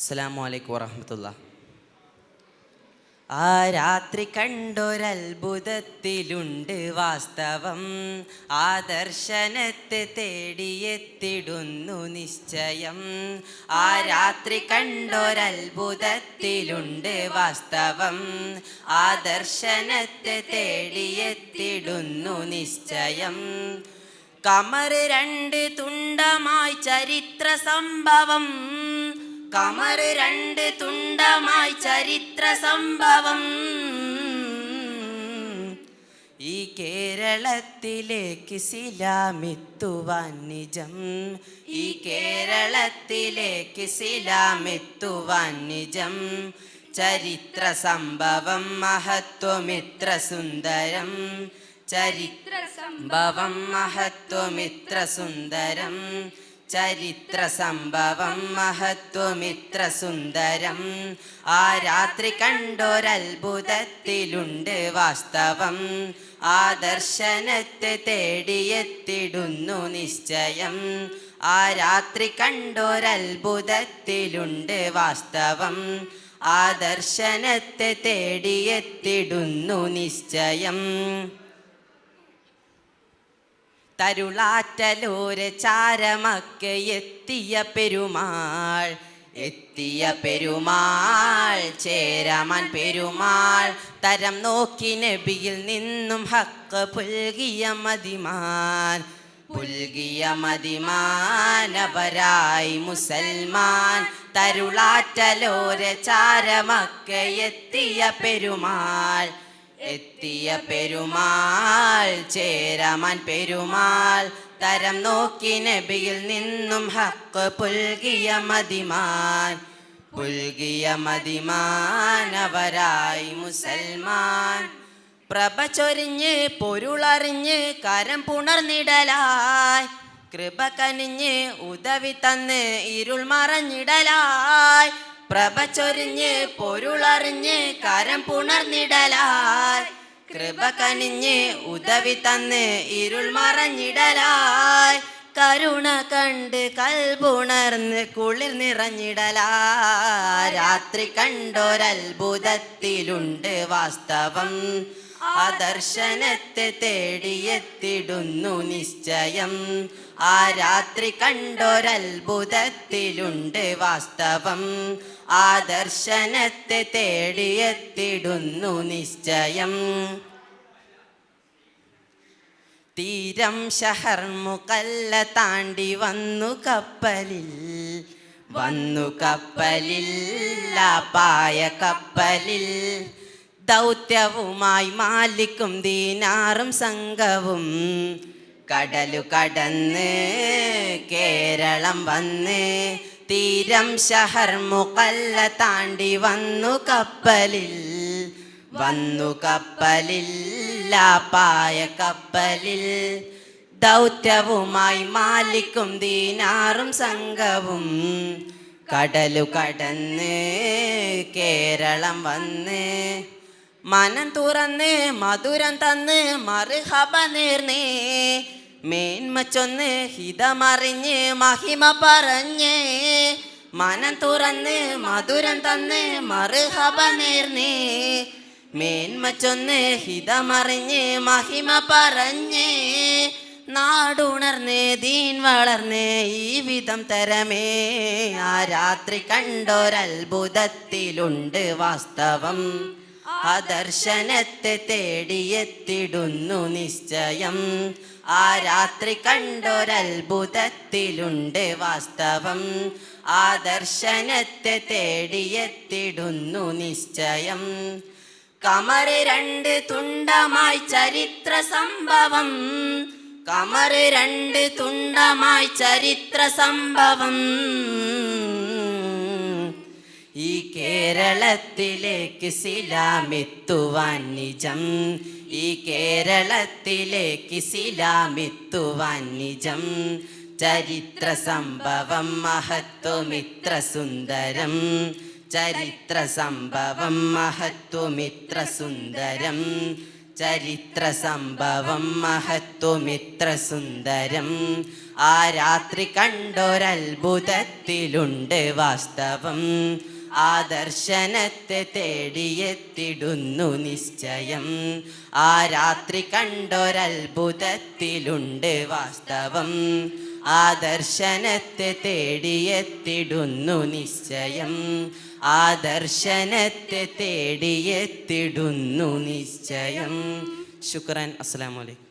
അസ്സലാമു അലൈക്കും വറഹമത്തുള്ള. ആ രാത്രി കണ്ടൊരത്ഭുതത്തിലുണ്ട് വാസ്തവം. ആ ദർശനത്തെ തേടിയെത്തിടുന്നു നിശ്ചയം. ആ രാത്രി കണ്ടൊരത്ഭുതത്തിലുണ്ട് വാസ്തവം. ആ ദർശനത്തെ തേടിയെത്തിടുന്നു നിശ്ചയം. കമർ രണ്ട് തുണ്ടമായി ചരിത്ര സംഭവം. കമർ രണ്ട് തുണ്ടമായി ചരിത്ര സംഭവം. ഈ കേരളത്തിലേക്ക് ശിലാമെത്തുവാൻ നിജം ഈ കേരളത്തിലേക്ക് ശിലാമെത്തുവാൻ നിജം ചരിത്ര സംഭവം മഹത്വമിത്ര സുന്ദരം. ചരിത്ര സംഭവം മഹത്വമിത്ര സുന്ദരം. ചരിത്ര സംഭവം മഹത്വമിത്ര സുന്ദരം ആ രാത്രി കണ്ടൊരത്ഭുതത്തിലുണ്ട് വാസ്തവം. ആ ദർശനത്തെ തേടിയെത്തിടുന്നു നിശ്ചയം. ആ രാത്രി കണ്ടൊരത്ഭുതത്തിലുണ്ട് വാസ്തവം. ആ ദർശനത്തെ തേടിയെത്തിടുന്നു നിശ്ചയം. തരുളാറ്റലോര ചാരമക്ക് എത്തിയ പെരുമാൾ എത്തിയ പെരുമാൾ ചേരമൻ പെരുമാൾ തരം നോക്കി നബിയിൽ നിന്നും ഹക്ക് പുൽകിയ മതിമാൻ പുൽകിയ മതിമാനവരായി മുസൽമാൻ തരുളാറ്റലോര ചാരമക്ക് എത്തിയ പെരുമാൾ എത്തിയ പെരുമാൾ ചേരമാൻ പെരുമാൾ തരം നോക്കി നബിയിൽ നിന്നും ഹക്ക് പുൽകിയ മതിമാൻ. പുൽകിയ മതിമാനവരായി മുസൽമാൻ. പ്രഭ ചൊരിഞ്ഞ് പൊരുളറിഞ്ഞ് കരം പുണർന്നിടലായി. കൃപ കനിഞ്ഞ് ഉദവി തന്ന് ഇരുൾ മറഞ്ഞിടലായി. പ്രഭ ചൊരിഞ്ഞ് പൊരുളറിഞ്ഞ് കരം പുണർന്നിടലാൽ കൃപ കനിഞ്ഞ് ഉദവി തന്ന് ഇരുൾ മറഞ്ഞിടലായി. കരുണ കണ്ട് കൽപുണർന്ന് കുളിർ നിറഞ്ഞിടലാ രാത്രി കണ്ടൊരത്ഭുതത്തിലുണ്ട് വാസ്തവം. ആ ദർശനത്തെ തേടിയെത്തിടുന്നു നിശ്ചയം. ആ രാത്രി കണ്ടൊരത്ഭുതത്തിലുണ്ട് വാസ്തവം. ആ ദർശനത്തെ തേടിയെത്തിടുന്നു നിശ്ചയം. തീരം ഷഹർ മുക്കല്ല താണ്ടി വന്നു കപ്പലിൽ. വന്നു കപ്പലിൽ പായ കപ്പലിൽ ദൗത്യവുമായി മാലിക്കും ദീനാറും സംഘവും. കടലു കടന്ന് കേരളം വന്ന് തീരം ഷഹർ മുക്കല്ല താണ്ടി വന്നു കപ്പലിൽ. വന്നു കപ്പലിൽ പായ കപ്പലിൽ. ദൗത്യവുമായി മാലിക്കും ദീനാറും സംഘവും. കടലു കടന്ന് കേരളം വന്ന് മനം തുറന്ന് മധുരം തന്ന് മറുഹബ നേർന്നേ മേന്മ ചൊന്ന് ഹിതമറിഞ്ഞ് മഹിമ പറഞ്ഞ്. മനം തുറന്ന് മധുരം തന്ന് മറുഹബ നേർന്നേ മേന്മ ചൊന്ന് ഹിതമറിഞ്ഞ് മഹിമ പറഞ്ഞ്. നാടുണർന്ന് ദീൻ വളർന്ന് ഈ വിധം തരമേ. ആ രാത്രി കണ്ടൊരത്ഭുതത്തിലുണ്ട് വാസ്തവം. ആ ദർശനത്തെ തേടിയെത്തിടുന്നു നിശ്ചയം. ആ രാത്രി കണ്ടൊരത്ഭുതത്തിലുണ്ട് വാസ്തവം. ആ ദർശനത്തെ തേടിയെത്തിടുന്നു നിശ്ചയം. കമറ് രണ്ട് തുണ്ടമായി ചരിത്ര സംഭവം. കമറ് രണ്ട് തുണ്ടമായി ചരിത്ര സംഭവം. ഈ കേരളത്തിലേക്ക് ശിലാമെത്തുവാൻ നിജം. ഈ കേരളത്തിലേക്ക് ശിലാമെത്തുവാൻ നിജം. ചരിത്ര സംഭവം മഹത്വമിത്ര സുന്ദരം. ചരിത്ര സംഭവം മഹത്വമിത്ര സുന്ദരം. ചരിത്ര സംഭവം മഹത്വമിത്ര സുന്ദരം. ആ രാത്രി കണ്ടൊരത്ഭുതത്തിലുണ്ട് വാസ്തവം. ആ ദർശനത്തെ തേടിയെത്തിടുന്നു നിശ്ചയം. ആ രാത്രി കണ്ടൊരത്ഭുതത്തിലുണ്ട് വാസ്തവം. ആ ദർശനത്തെ തേടിയെത്തിടുന്നു നിശ്ചയം. ആ ദർശനത്തെ തേടിയെത്തിടുന്നു നിശ്ചയം. ശുക്രൻ അസ്സലാമു അലൈക്കും.